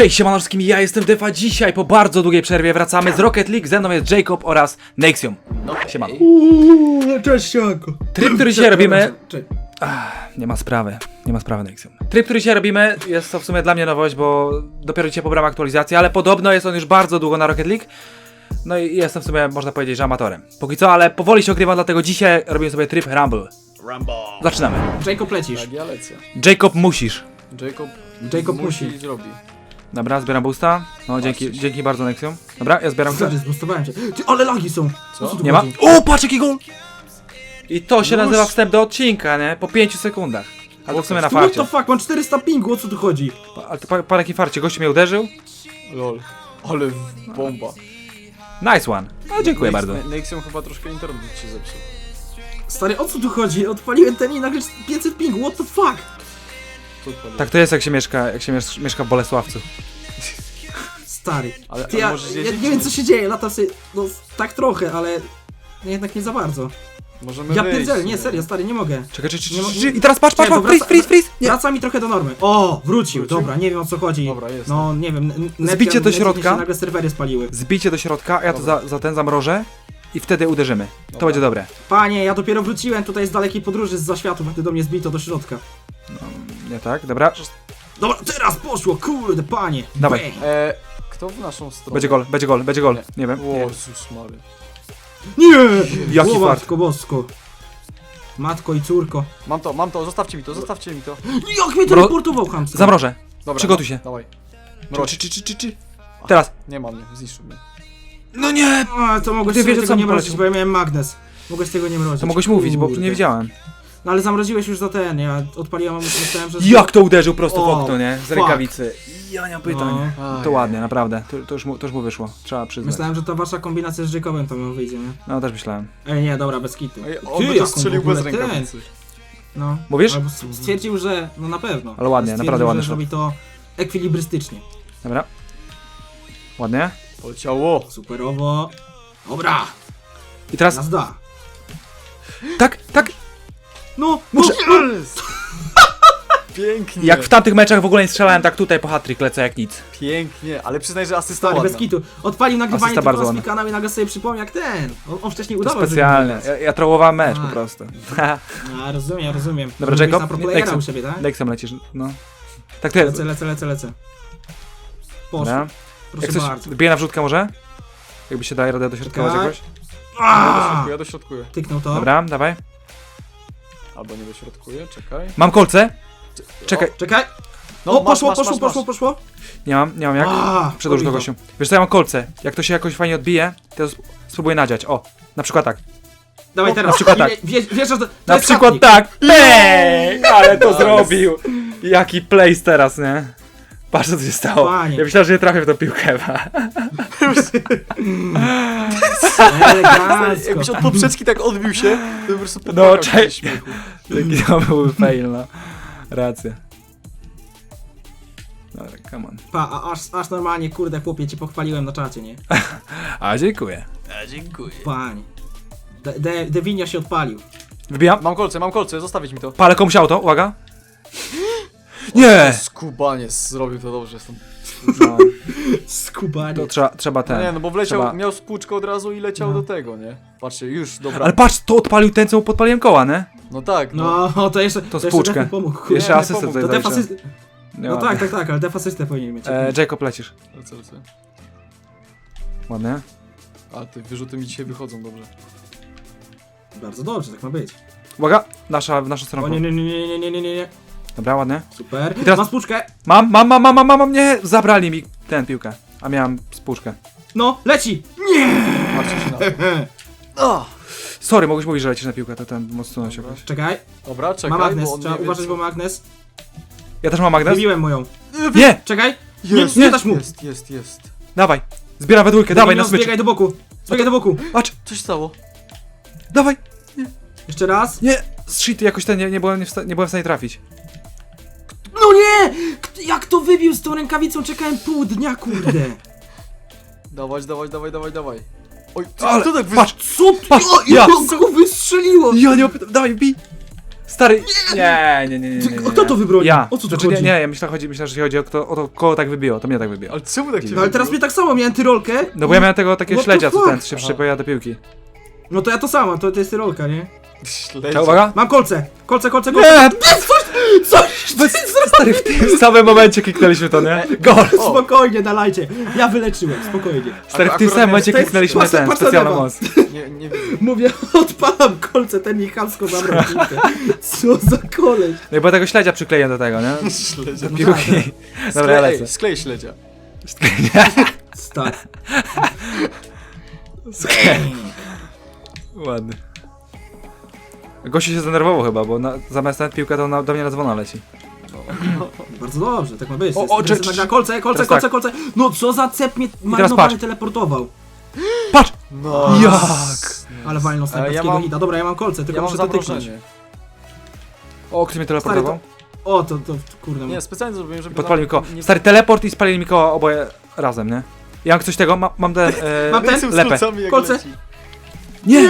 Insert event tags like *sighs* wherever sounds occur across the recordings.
Cześć, siemanowskim, ja jestem Defa. Dzisiaj po bardzo długiej przerwie wracamy z Rocket League. Ze mną jest Jacob oraz Nexium. No, Siemano. Uuu, cześć, Janko. Tryb, który dzisiaj robimy... Cześć. Nie ma sprawy, nie ma sprawy Nexium. Tryb, który dzisiaj robimy jest to w sumie dla mnie nowość, bo dopiero dzisiaj pobrałem aktualizację, ale podobno jest on już bardzo długo na Rocket League. No i jestem w sumie, można powiedzieć, że amatorem. Póki co, ale powoli się ogrywam, dlatego dzisiaj robimy sobie tryb Rumble. Rumble. Zaczynamy. Jacob lecisz. Tak, ja lecę. Jacob musisz. Jacob, Jacob musi musi. i zrobi. Dobra, zbieram boosta. No, dzięki, dzięki bardzo Nexium. Dobra, ja zbieram Stary, zbustowałem cię. Ty, ale lagi są. Co? tu Nie ma? chodzi? O, patrz jaki gol! I to się Już. nazywa wstęp do odcinka, nie? Po 5 sekundach. Ale to w sumie na What farcie. the fuck, mam 400 pingu, o co tu chodzi? Pa- Ale to pa- parę jaki farcie, gościu mnie uderzył. Lol. Ale bomba. Nice one. No, dziękuję bardzo. Ne- Nexium chyba troszkę internet się zepsuł. Stary, o co tu chodzi? Odpaliłem ten i nagle 500 pingu, what the fuck? Tak to jest jak się mieszka, jak się miesz- mieszka w Bolesławcu. Stary. Ale, Ty, ale ja, możesz ja jeździć? nie wiem co się dzieje, latam sobie, no tak trochę, ale jednak nie za bardzo. Możemy Ja wyjść, pierdzielę, nie, serio, stary, nie mogę. Czekaj, czekaj, Nie czekaj, mo- czekaj. I teraz patrz, patrz, Czekaj, patrz, freeze, freeze, freeze! Nie. Wraca mi trochę do normy. O, wrócił, Wrócił? dobra, nie wiem o co chodzi. Dobra, jest. No, nie wiem, n- Zbicie do środka. się nagle serwery spaliły. Zbicie do środka, a ja to Dobra. za, za ten zamrożę. I wtedy uderzymy. To Dobra. będzie dobre. Panie, ja dopiero wróciłem tutaj z dalekiej podróży z zaświatów, a ty do mnie zbito do środka. Nie tak, dobra. Dobra, teraz poszło, kurde, panie. Dawaj. Bang. E, kto w naszą stronę? Będzie gol, będzie gol, będzie gol. Nie. Nie wiem. O, Nie. Jezus Mary. Nie! Jaki o, fart. matko bosko. Matko i córko. Mam to, mam to, zostawcie mi to, zostawcie mi to. Jak mnie teleportował chamsko. Zamrożę. Dobra, Przygotuj no, się. Dawaj. Czy, Mroź. czy, czy, czy, czy. Teraz. Nie mam mnie, zniszczył mnie. No nie! A, to mogłeś Ty sobie wiesz, tego co nie mrozić, polecił. bo ja miałem magnes. Mogłeś tego nie mrozić. To mogłeś mówić, bo Kurde. nie widziałem. No ale zamroziłeś już za ten, ja odpaliłem, a myślałem, że... Jak to uderzył prosto w O, okno, nie? Z fuck. rękawicy. Ja nie mam pytań. No. To ładnie, naprawdę. To, to, już, mu, to już mu wyszło. Trzeba przyznać. Myślałem, że ta wasza kombinacja z Jacobem to mi wyjdzie, nie? No też myślałem. Ej, nie, dobra, bez kitu. Ej, Ty, on by jak to strzelił w bez ten? rękawicy. No. Mówisz? Albo s- stwierdził, że... No na pewno. Ale ładnie, Stwierdził, naprawdę ładny że shot. robi to ekwilibrystycznie. Dobra. Ładnie. Poleciało. Superowo. Dobra, I teraz. jazda. Tak, tak. No, Muszę- no, Jest. *laughs* Pięknie. Jak w tamtych meczach w ogóle nie strzelałem, tak tutaj po hat-trick lecę jak nic. Pięknie, ale przyznaj, że asysta Stary, bez ładna. kitu. Odpalił nagrywanie Asysta tylko bardzo na ładna. kanał i nagle sobie przypomniał jak ten. On, on wcześniej To udawał, że specjalnie. nagrywa. Ja, ja trollowałem mecz po A. prostu. *laughs* A, rozumiem, rozumiem. Dobra, Mówisz Jacob? na u siebie, tak? Lexem lecisz, no. Tak to jest. Lecę, lecę, lecę, lecę. Poszło. Dobra. Proszę Jak coś bardzo. wbije na wrzutkę może? Jakby się daje radę dośrodkować Czekaj. jakoś? Ja A! dośrodkuję, ja dośrodkuję. Tyknął to. Dobra, dawaj. Albo nie dośrodkuję, czekaj. Mam kolce? Czekaj. Czekaj. No, o, masz, poszło, masz, poszło, masz, poszło, masz. poszło. Nie mam, nie mam jak. A, Przedłuż do gościu. Wiesz co, ja mam kolce. Jak to się jakoś fajnie odbije, to sp- spróbuję nadziać. O, na przykład tak. Dawaj O, teraz. na przykład tak. Wie, wiesz, że to, to Na jest przykład tak. Bang! Ale to zrobił. Jaki place teraz, nie? Patrz co tu się stało. Panie. Ja myślałem, że nie trafię w tą piłkę. Elegancko. Jakbyś od poprzeczki tak odbił się, to po prostu No, popłakał się ze cześć. śmiechu. Taki to byłby fail, no. Racja. Dobra, come on. Pa, a, aż, aż normalnie, kurde, chłopie, ci pochwaliłem na czacie, nie? *laughs* A, dziękuję. A, dziękuję. Panie. De, de, Devinia się odpalił. Wybijam. Mam kolce, mam kolce, zostawić mi to. Palę komuś auto, uwaga. Nie! Skubanie zrobił to dobrze, jestem. No, *laughs* Skubanie. to trzeba ten. No nie, no bo wleciał, trzeba... miał spłuczkę od razu i leciał no. do tego, nie? Patrzcie, już, dobra. Ale patrz, to odpalił ten, co mu podpaliłem koła, nie? No tak, no. No, to jeszcze. To spłuczkę. Jeszcze pomógł. asystę tutaj To No tak, tak, tak, ale def asystę powinien mieć. E, Jacob lecisz. Ale co, co? Ładnie. Ale te wyrzuty mi dzisiaj wychodzą dobrze. Bardzo dobrze, tak ma być. Uwaga, nasza, w naszą stronę. O nie, nie, nie, nie, nie, nie, nie, nie. Dobra, ładnie. Super. teraz- Mam spłuczkę. Mam, mam, mam, mam, mam, mam, nie! Zabrali mi tę piłkę. A miałem spuszkę. No, leci! Nie! Patrzcie się na to. Sorry, mogłeś mówić, że lecisz na piłkę, to ten mocno się jakoś. Czekaj, Dobra, czekaj, ma magnes, bo on trzeba nie wie, uważać, co- bo magnes. Ja też mam magnes? Wybiłem moją. Nie! Czekaj, Jest, nie dasz mu. jest, jest, jest. Dawaj! Zbieram we dwójkę, dawaj na Domino, smycz! Zbiegaj do boku, zbiegaj do boku. Patrz! Coś stało. Dawaj! Jeszcze raz. Nie! Shit, jakoś ten nie, nie, byłem, nie, nie byłem w stanie trafić. Jak to wybił z tą rękawicą? Czekałem pół dnia, kurde. Dawać, dawać, dawaj, dawaj, dawaj. Oj, co Ale, to tak wy... patrz! Co ty? Patrz, O, ja- jak go wystrzeliło! Ja nie opytam, dawaj, bij! Stary, nie, nie, nie, nie, nie, nie, nie. Kto to wybronił? Ja. O co tu znaczy, chodzi? Nie, nie, ja myślę, chodzi, myślę, że chodzi o, kto, o to, koło tak wybiło, to mnie tak wybiło. Ale czemu tak cię No ale teraz mnie tak samo, miałem tyrolkę. No bo ja miałem tego takiego What the śledzia, co fuck? ten się Aha. przypojawia do piłki. No to ja to samo, to, to jest tyrolka, nie? Śledzi. Uwaga. Mam kolce, kolce, kolce, kolce. Nie! Coś ty Stary, w tym samym momencie kliknęliśmy to, nie? Gol! O. Spokojnie, dalajcie. Ja wyleczyłem, spokojnie. Stary, w tym samym momencie jest- kliknęliśmy patrz- ten, patrz na specjalną lewo. moc. Nie, nie widzę. Mówię, *laughs* odpalam kolce, ten mi chamsko zabrał piłkę. Co za koleś. No bo tego śledzia przykleję do tego, nie? Śledzia. Do piłki. Dobra, ja Sklej, lecę. sklej śledzia. Stary. Ładny. Gościu się zdenerwował chyba, bo na, zamiast nawet piłkę to na, do mnie na dzwona leci. Bardzo dobrze, tak ma być. O, O, czy- czy, na kolce, kolce, Teraz kolce, tak. kolce. No co za cep mnie patrz. marnowany teleportował. Patrz! No. Jak? Ale walno ja snajperskiego mam- hita. Dobra, ja mam kolce, tylko Ja mam muszę dotyknąć. O, ktoś mnie teleportował. O, to, to, kurde. Nie, specjalnie zrobiłem, żeby... Podpalił mi nam koło. nie- Stary, teleport i spalili mi koło oboje razem, nie? Ja mam coś tego, ma, mam ten, e, Mam ten? Lepę. Kolce. Nie!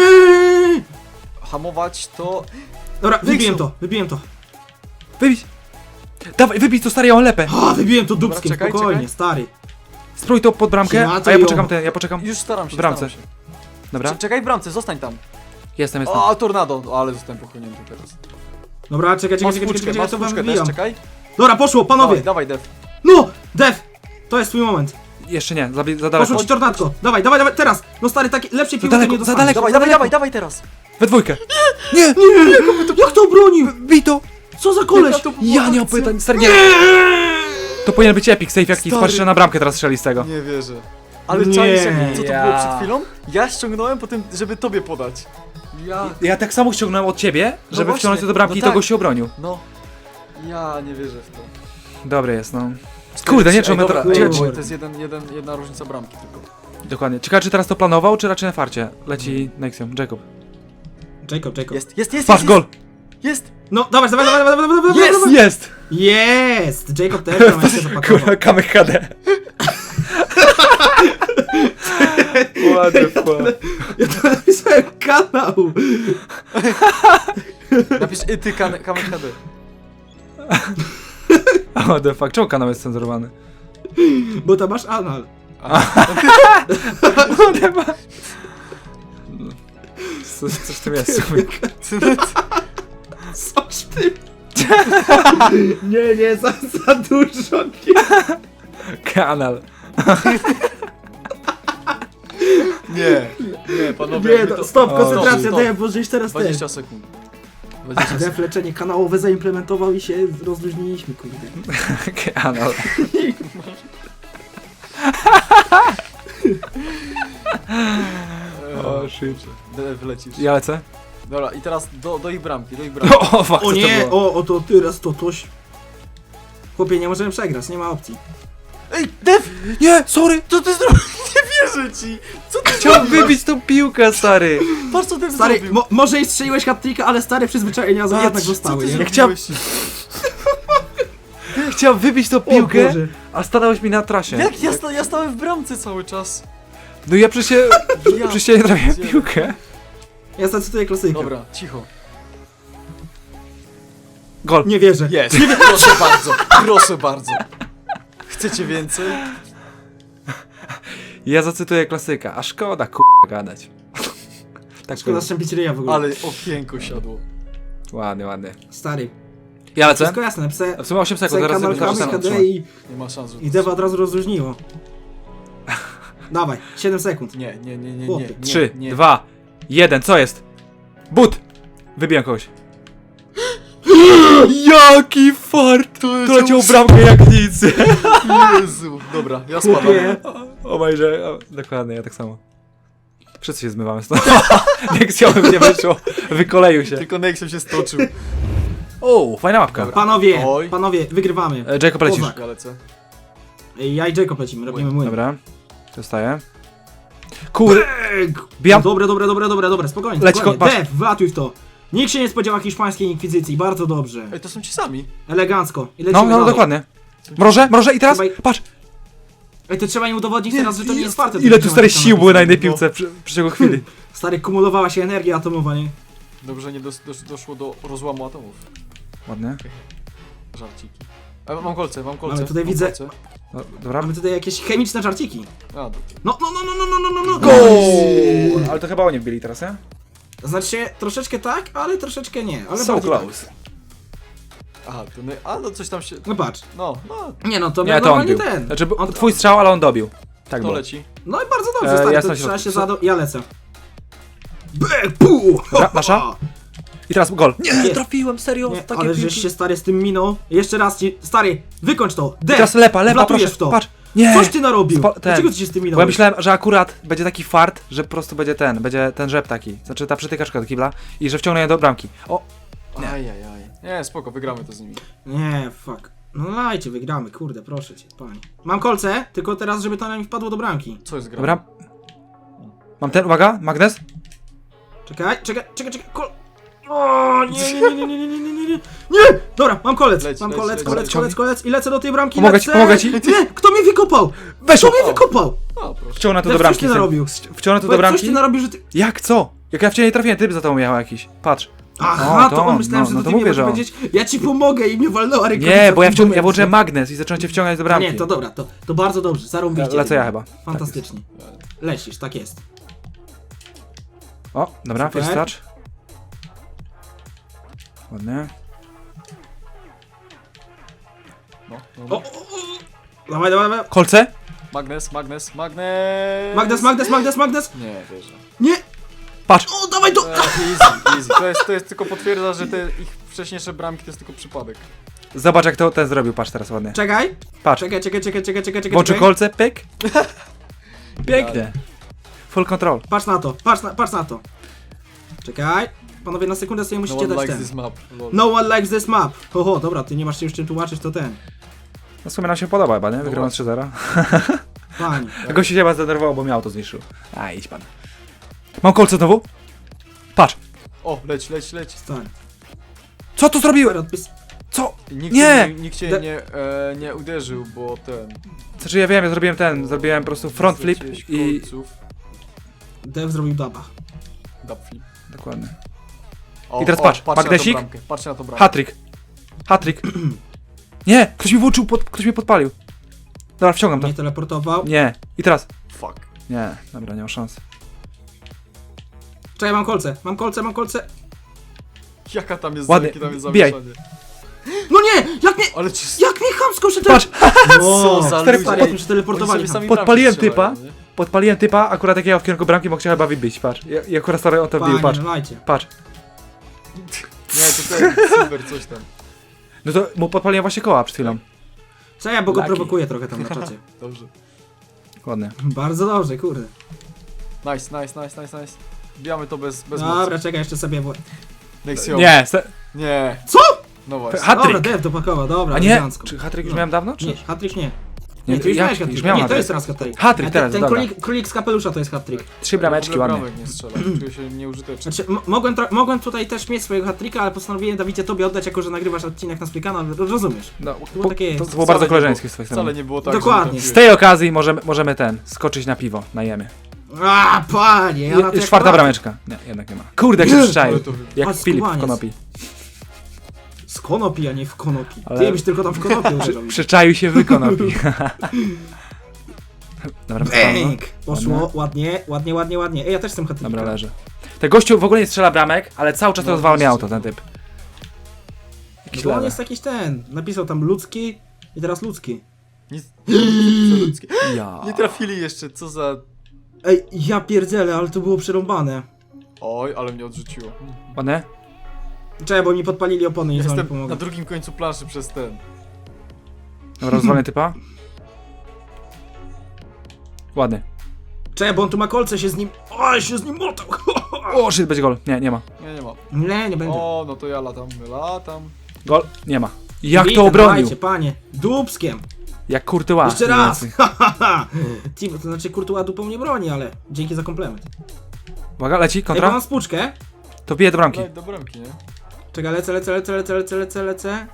Hamować to... Dobra, wybiłem to, wybiłem to. Wybić! Dawaj, wybij to stary, ja mam lepę! A, wybiłem to dubskiem, czekaj, spokojnie, czekaj. stary. Spróbuj to pod bramkę, to a ja poczekam ten, ja poczekam. Już staram się, W bramce. staram się. Dobra? Cze- Czekaj w bramce, zostań tam. Jestem, jestem. O, tornado. O, ale zostałem pochłonięty teraz. Dobra, czekaj, czekaj, Masz czekaj, czekaj, czekaj, masz to wam czekaj. Dobra, poszło, Dawaj, panowie. dawaj, def. No, Def. To jest twój moment. Jeszcze nie, za, za daleko. Poszło ci tornadko. Dawaj, dawaj, dawaj, teraz. No stary, taki lepszej piłki daleko, nie za dostaniesz. daleko. Dawaj, dawaj, dawaj, dawaj teraz. We dwójkę. Nie! Nie, jak to obronił? Bij to! Co za koleś? Jaka to była Ja nie mam akcja? pytań, stary, nie. To powinien być epic safe, jak nic Stary. patrzę na bramkę teraz strzeli z tego. Nie wierzę. Ale Nie. czaisz, jak- co to Ja. było przed chwilą? Ja ściągnąłem po tym, żeby tobie podać. Ja... Ja tak samo ściągnąłem od ciebie, No żeby właśnie, wciągnąć to do bramki no i to tak. gościu obronił. No. Ja nie wierzę w to. Dobry jest, no. Kurde, nie, czy Ej, on dobra, to... ej, czy... to jest jeden, jeden, jedna różnica bramki tylko. Dokładnie. Ciekawe, czy teraz to planował, czy raczej na farcie? Leci Nexium, Jacob. Jacob, Jacob. Jest, jest, jest, Patrz, jest, gol! Jest! No, dawaj, dawaj, dawaj, dawaj, dawaj, dawaj, Jest! dawaj. Jest! Jest! Jacob też *laughs* tam jeszcze zapakował. Kurwa, kamek HD. What the fuck? Ja to napisałem kanał. Napisz y, ty kamer HD. *laughs* What the fuck? Czemu kanał jest cenzurowany? Bo tam masz anal. *laughs* Coś, coś w tym jest. w sumie. Coś ty. *laughs* nie, nie, za, za dużo. Nie. *laughs* Kanal. Nie, nie, panowie. Nie, my no, to- stop, koncentracja, stop, daj, bo teraz ten. 20 sekund. 20 sekund. Def leczenie kanałowe zaimplementował i się rozluźniliśmy, kurde. *laughs* Kanal. *laughs* O, shit. D- Wlecisz. Ja lecę? Dobra, i teraz do, do ich bramki, do ich *laughs* bramki. O, o fuck, co O to nie, było? o, o to teraz to toś. Chłopie, nie możemy przegrać, nie ma opcji. Ej, Def! Nie, sorry! Co ty zrobił? Wierzę ci! Co ty Chciałem wybić tą piłkę, stary! Patrz co Def Stary, zrobił! mo może i strzeliłeś hat ale stare przyzwyczajenia jednak co zostały, ty nie? Ja chciałem- zrobiłeś? *laughs* Chciałem wybić tą O piłkę, Boże. a stanąłeś mi na trasie. Jak? Ja, sta ja stałem w bramce cały czas. No ja przecież *laughs* Ja przecież nie trafiłem pierdzielę. piłkę. Ja zacytuję klasykę. Dobra, cicho. Gol. Nie wierzę. Jest! Proszę bardzo, proszę bardzo. Chcecie więcej? Ja zacytuję klasyka, a szkoda k***a gadać. *laughs* Tak Szkoda powiem. strzępić ryja w ogóle. Ale okienko siadło. Ładnie, ładnie. Stary, Ja lecę? wszystko jasne, pse, W sumie 8 sekund, pse zaraz kanał sobie zaraz HD i, Nie ma szans, że i Deva od razu rozluźniło. *laughs* Dawaj, 7 sekund. Nie, nie, nie, nie, nie. Chłopie. nie, 3, nie. 2, 1, co jest? But! Wybijam kogoś. *gasps* Jaki fart! To leciał bramkę jak nic. *laughs* Jezu. Dobra, ja spadam. Chłopie, Obajrzę, o, dokładnie, ja tak samo. Wszyscy się zmywamy stąd. *laughs* Nie chciałem, nie wyszło. Wykoleił się. Tylko Nexem się stoczył. O, fajna mapka. panowie, Oj. panowie, wygrywamy. E, Jacob lecisz. Kozak. Ja lecę. Ej, Ja i Jacob lecimy, robimy młyn. Dobra. Dostaję. Kurde. Ej, Bijam. Dobre, dobre, dobre, dobre, dobre, spokojnie, Leć, spokojnie. ko- patrz. Dev, wlatuj w to. Nikt się nie spodziewa hiszpańskiej inkwizycji, bardzo dobrze. Ej, to są ci sami. Elegancko. I No, lecimy no, dalej. dokładnie. Mrożę, mrożę i teraz, Dawaj. patrz, Ej, to trzeba im udowodnić teraz, że to nie jest warte. ile tu stary sił było na jednej piłce przy, przy tego chwili. Stary, kumulowa się energia atomowa, nie? Dobrze, nie dos, dos, doszło do rozłamu atomów. Ładnie. Żarciki. A, mam kolce, mam kolce. Ale tutaj mam widzę- Kolce. No, dobra. Mamy tutaj jakieś chemiczne żarciki. A. No, no, no, no, no, no, no, no, no. Goal! Ale to chyba oni wbili teraz, nie? Znaczy troszeczkę tak, ale troszeczkę nie. Ale So bardziej close. Aha, to my, a no coś tam się... No patrz. No, no, Nie no, to Nie, miał to on normalnie bił. ten. Znaczy, On- twój strzał, ale on dobił. Tak to było. leci. No i bardzo dobrze, E, stary, jasno to się trzeba się zado... Ja lecę. Bek, pu! Nasza? *laughs* I teraz gol. Nie, Nie. trafiłem, serio, Nie, takie ale żeś piłki. się stary z tym minął. Jeszcze raz ci, stary, wykończ to. I D! teraz lepa, lepa, Wlatujesz proszę, w to. patrz. Nie! Coś ty narobił? Spo- ten. Dlaczego ty się z tym Bo ja minąłeś? myślałem, że akurat będzie taki fart, że po prostu będzie ten, będzie ten rzep taki. Znaczy ta przytykaczka do kibla i że wciągnie je do bramki. O, Ajajaj. Nie, spoko, wygramy to z nimi. Nie, fuck. No lajcie, wygramy, kurde, proszę cię, panie. Mam kolce, tylko teraz, żeby to na mi wpadło do bramki. Co jest grane? dobra. Mam ten, uwaga, magnes. Czekaj, czekaj, czekaj, czekaj, kol... O, nie, nie, nie, nie, nie, nie, nie, nie, nie, nie! Dobra, mam kolec, Leć, mam leć, kolec, leć, kolec, leć. kolec, kolec i lecę do tej bramki, Pomogę ci, lecę. pomogę ci. Nie, kto mnie wykopał? Weszło! Kto mnie wykopał? O, proszę. Wciągnę to do coś bramki. ty narobił. Wciągnę to do Powiedz, bramki. Ty narobił, że ty... Jak co? Jak ja w ciebie nie trafiłem, typ za tobą jechał jakiś. Patrz. Aha, O, to, to on on, myślałem, no, że no to to ty mi mówię, że on. powiedzieć, ja ci pomogę i mnie walnęła rękawica. Nie, bo ja, w wciąg- ja momencie. włączyłem magnes i zacząłem cię wciągać do bramki. Nie, to dobra, to, to bardzo dobrze, zarąbiście. Lecę ja chyba. Fantastycznie. Lecisz, tak jest. O, dobra, Super. first touch. Ładnie. No, no, O, no. o, o. Dawaj, dawaj, dawaj. Kolce? Magnes, magnes, magnes! Magnes, magnes, magnes, magnes. Nie, wierzę. Patrz. O, dawaj to! E, easy, easy. To jest, to jest tylko potwierdza, że te ich wcześniejsze bramki to jest tylko przypadek. Zobacz jak to ten zrobił, patrz teraz ładnie. Czekaj. Patrz. Czekaj, czekaj, czekaj, czekaj, czekaj, czekaj. Włączył kolce, pyk. *laughs* Pięknie. Full control. Patrz na to, patrz na, patrz na to. Czekaj. Panowie, na sekundę sobie No musicie one dać likes ten. this map. Lol. No one likes this map. Oho, dobra, ty nie masz się już czym tłumaczyć, to ten. No w sumie nam się podoba chyba, nie? Wygrałem właśnie. 3-0. Panie. *laughs* Gościu się chyba zdenerwował, bo miał to zniszczył. A, idź pan. Mam kolce znowu? Patrz. O, leć, leć, leć. Stary. Co tu zrobiłem? Odpis... Co? Nikt Nie! Cię, nikt cię De- nie, e, nie uderzył, bo ten... Znaczy ja wiem, ja zrobiłem ten, zrobiłem po prostu front flip i... kolców. Dev zrobił daba. Dub flip. Dokładnie. O, I teraz o, patrz, patrzcie magnesik. Na tą bramkę, patrzcie na tą bramkę. Hattrick. Hattrick. *clears throat* Nie! Ktoś mi włączył, pod... ktoś mnie podpalił. Dobra, wciągam to. Nie teleportował. Nie. I teraz. Fuck. Nie, dobra, nie ma szans. Czekaj, mam kolce, mam kolce, mam kolce. Jaka tam jest, Ładnie, jakie tam jest zamieszanie. No nie! Jak mnie... Ale ci... Jak mnie chamsko się Patrz! *laughs* *laughs* Co za stary, ludzie. się teleportowali. Oni sobie sami Podpaliłem bramki typa. strzelają, nie? Podpaliłem typa, akurat jak ja w kierunku bramki, bo chciał chyba wybić, patrz. I, i akurat stary on to wbił, Panie, patrz. lajcie. Patrz. Nie, to ten silver coś tam. No to mu podpaliłem właśnie koła przed chwilą. Co ja, bo go prowokuję trochę tam na czacie. *laughs* Dobrze. Ładnie. Bardzo dobrze, kurde. Nice, nice, nice, nice, nice. Bijamy to bez, bez Dobra, mocy. czekaj, jeszcze sobie... Next yo. Nie, se... Nie. Co? No właśnie. Dobra, Dev dopakował, dobra, A nie? elegancko. Czy hattrick już No. miałem dawno, czy? Nie, hat-trick nie. Nie, Nie, ty już jak- miałeś już hat-trick. miałem Nie, to hat-trick. jest teraz hat-trick. Hat-trick A teraz, ten dobra. królik, królik z kapelusza to jest hat-trick. Trzy brameczki, ładnie. bramek nie strzela. *clears throat* Czuję się nieużyteczny. Znaczy, mogłem, tro- mogłem tutaj też mieć swojego hat-tricka, ale postanowiłem Dawidzie tobie oddać, jako że nagrywasz odcinek na Splikana, rozumiesz. No, było po, takie- to, to było Wcale bardzo koleżeńskie z twojej Wcale strony. nie było tak, Dokładnie. że Z tej okazji możemy, możemy ten, skoczyć na piwo, najemy. A, panie, ja na to jak czwarta brameczka. Nie, jednak nie ma. Kurde, jak się przyczaił. To wy- Jak Filip w konopi. Z konopi, a nie w konopi. Ale- Ty byś tylko tam w konopi uderzył. Przyczaił się w konopi. *laughs* Dobra, no. Bęk! Poszło, ładnie, ładnie, ładnie, ładnie. Ej, ja też jestem hat Dobra, leży. Ten gościu w ogóle nie strzela bramek, ale cały czas No, rozwala mi auto, ten typ. Jakiś Bo on lewy. jest jakiś ten, napisał tam ludzki i teraz ludzki. Nic. *gasps* Przeludzkie. Ja. Nie trafili jeszcze, co za... Ej, ja pierdzielę, ale to było przerąbane. Oj, ale mnie odrzuciło. Ładnie? Czekaj, bo mi podpalili opony nie Jestem pomogę. na drugim końcu planszy przez ten. Dobra, rozwalenie typa. Ładnie. Czekaj, bo on tu ma kolce, się z nim... O, się z nim motał! *laughs* O, shit, będzie gol. Nie, nie ma. Nie, nie ma. Nie, nie będę. O, no to ja latam, latam. Gol? Nie ma. Jak to obronił? dawajcie, panie, dubskiem. Jak Kurtyła. Jeszcze mniej raz! więcej. *laughs* Team, to znaczy Kurtuła dupą nie broni, ale dzięki za komplement. Uwaga, leci, Ej, bo kontra. mam spłuczkę. To bije do bramki. Daj do bramki, nie? Czekaj, lecę, lecę, lecę, lecę, lecę, lecę, lecę.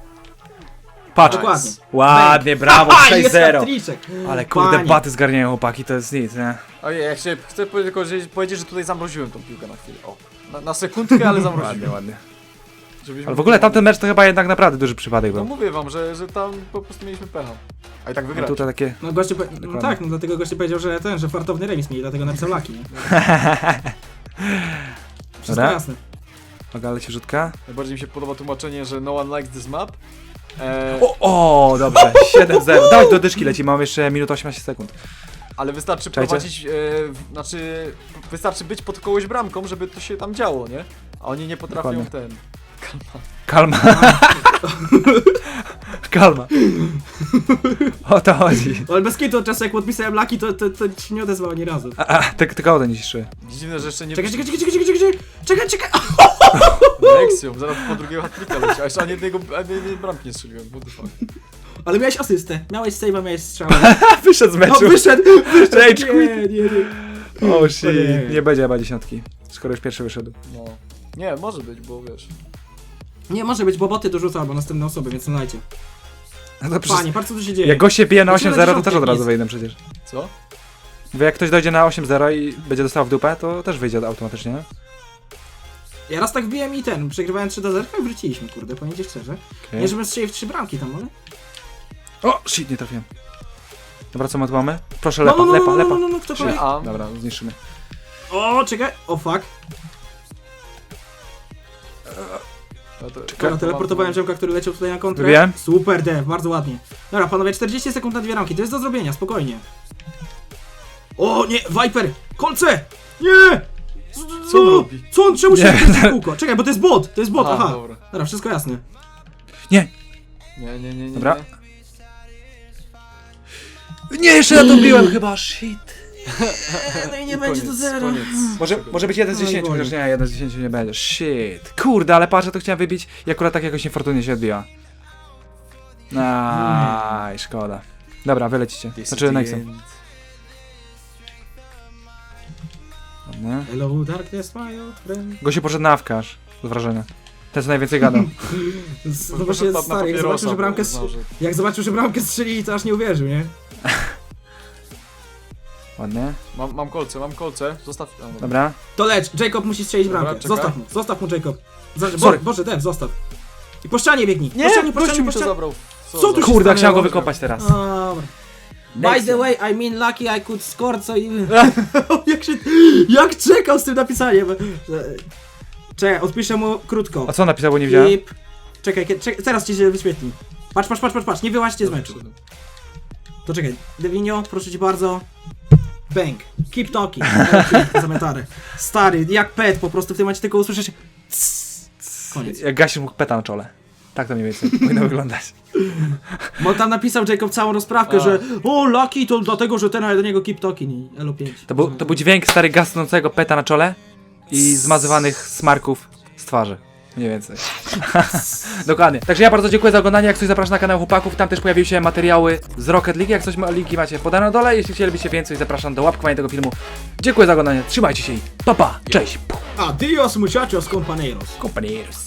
Patrz. Dokładnie. Ładnie, brawo, Haha, jest 6-0. hat-triczek. Ale kurde, Panie. baty zgarniają chłopaki, to jest nic, nie? Ojej, jak się chcę powiedzieć, tylko, że powiedzieć, że tutaj zamroziłem tą piłkę na chwilę. O. Na, na sekundkę, ale *laughs* zamrozimy. Ładnie, ładnie. Żebyśmy Ale w ogóle tamten mecz to chyba jednak naprawdę duży przypadek No był. mówię wam, że, że tam po prostu mieliśmy pecha. A i tak wygrać. tutaj takie... No goście, po... no tak, no dlatego goście powiedział, że ten, że fartowny remis mieli, dlatego napisał Laki, nie? *laughs* Wszystko Dobra. jasne. Uwaga, leci rzutka. Najbardziej mi się podoba tłumaczenie, że no one likes this map. E, O, o dobrze, *laughs* 7-0. Dawaj do dyszki leci, mam jeszcze minutę 18 sekund. ale wystarczy Czekajcie. prowadzić, e, w, znaczy wystarczy być pod kogoś bramką, żeby to się tam działo, nie? A oni nie potrafią Dokładnie. ten. Kalma. *laughs* *laughs* Kalma. O to chodzi. Ale bez kitu od czasu jak podpisałem Laki, to, to, to ci nie odezwał ani razu. A, a ty, tylko ode niższy. Dziwne, że jeszcze nie Czekaj, czekaj, czekaj, czekaj, czekaj, czekaj, czekaj, *laughs* czekaj, zaraz po drugiego hat-tricka leci, a jeszcze ani jednego ani jednej bramki nie strzeliłem, what the fuck. Ale miałeś asystę, miałeś save'a, miałeś strzał. *laughs* Wyszedł z O, meczu. wyszedł, wyszedł, Rage nie, nie, nie. O shit. Nie będzie chyba dziesiątki. Skoro już pierwszy wyszedł. No. Nie, może być, bo wiesz. Nie, może być, bo boty dorzucą albo następne osoby, więc znajcie. No to przecież... Panie, patrz co tu się dzieje. Jak goście bije na Lecimy 8-0, na to też od razu nic. wyjdę przecież. Co? Bo jak ktoś dojdzie na 8-0 i będzie dostał w dupę, to też wyjdzie automatycznie, nie? Ja raz tak wbiłem i ten, przegrywałem 3 do 0 i wróciliśmy, kurde, powiem ci szczerze. Okej. Nie, żebym strzelił w 3 bramki tam, ale... O, shit, nie trafiłem. Dobra, co my tu mamy? Proszę, No, lepa, no, no, lepa, no, lepa. no, no, no, ktokolwiek. Czy am? Dobra, zniszczymy. O, czekaj, o fuck. No to, Dobra, teleportowałem ziomka, który leciał tutaj na kontrę. Wybiłem? Super, dev, bardzo ładnie. Dobra, panowie, 40 sekund na dwie ramki, to jest do zrobienia, spokojnie. O, nie, Viper! Kolce! Nie! Z- Co on robi? Co on, czemu się Nie. kółko? Czekaj, bo to jest bot, to jest bot, aha. Aha, dobra. Dobra, wszystko jasne. Nie! Nie, nie, nie, nie. Dobra. Nie. Nie, jeszcze na to biłem chyba, shit. *laughs* No i nie I będzie zera. Koniec. *sighs* Może, może być 1 z Oj, 10, Boże. chociaż nie, 1 z 10 nie będzie. Shit. Kurde, ale patrzę, to chciałem wybić i akurat tak jakoś niefortunnie się odbiła. Aj, szkoda. Dobra, wylecicie. Znaczy is the Nexem. end. Nie? Hello, darkness, my old friend. Gościu poszedł na awkarz, z wrażenia. Ten co najwięcej gadał. Z- *laughs* Może Zobacz, poszedł jest na stary, jak zobaczył, że bo bramkę że- jak zobaczył, że bramkę strzelili, to aż nie uwierzył, nie? Ładnie. Mam, mam kolce, mam kolce. Zostaw. a, dobra. Dobra. To lecz, Jacob musi strzelić Dobra, bramkę. czekaj. Zostaw mu, zostaw mu Jacob. Za, bo, Sorry. Boże, Dev, zostaw. I po ścianie biegnij. po Nie, ścianie, po gościu ścianie, mi po to ścianie. zabrał. Co tu się Kurde, chciałem go wykopać teraz. Dobra. By the way, I mean lucky I could score, co i... *laughs* jak się... Jak czekał z tym napisaniem. Czekaj, odpiszę mu krótko. A co napisał, bo nie widziałem? Keep... Czekaj, kie- czekaj, teraz ci się wyświetli. Patrz, patrz, patrz, patrz, patrz, nie wyłaźcie z meczu. To czekaj, Devinio, proszę cię bardzo. Bang. Keep talking. *laughs* Zamiatary. Stary, jak pet, po prostu w tym momencie tylko usłyszysz... Koniec. Jak gasisz mu peta na czole. Tak to mniej więcej *laughs* powinno wyglądać. Bo tam napisał Jacob całą rozprawkę, A. że o, Lucky to dlatego, że ten ale do niego keep talking i Elo5. To był, to był dźwięk stary gasnącego peta na czole i zmazywanych smarków z twarzy. Mniej więcej. *laughs* Dokładnie. Także ja bardzo dziękuję za oglądanie. Jak coś zapraszam na kanał chłopaków, tam też pojawiły się materiały z Rocket League. Jak coś ma, linki macie podane na dole. Jeśli chcielibyście więcej, zapraszam do łapkowania tego filmu. Dziękuję za oglądanie. Trzymajcie się i pa pa. Cześć. Adios muchachos compañeros. Compañeros.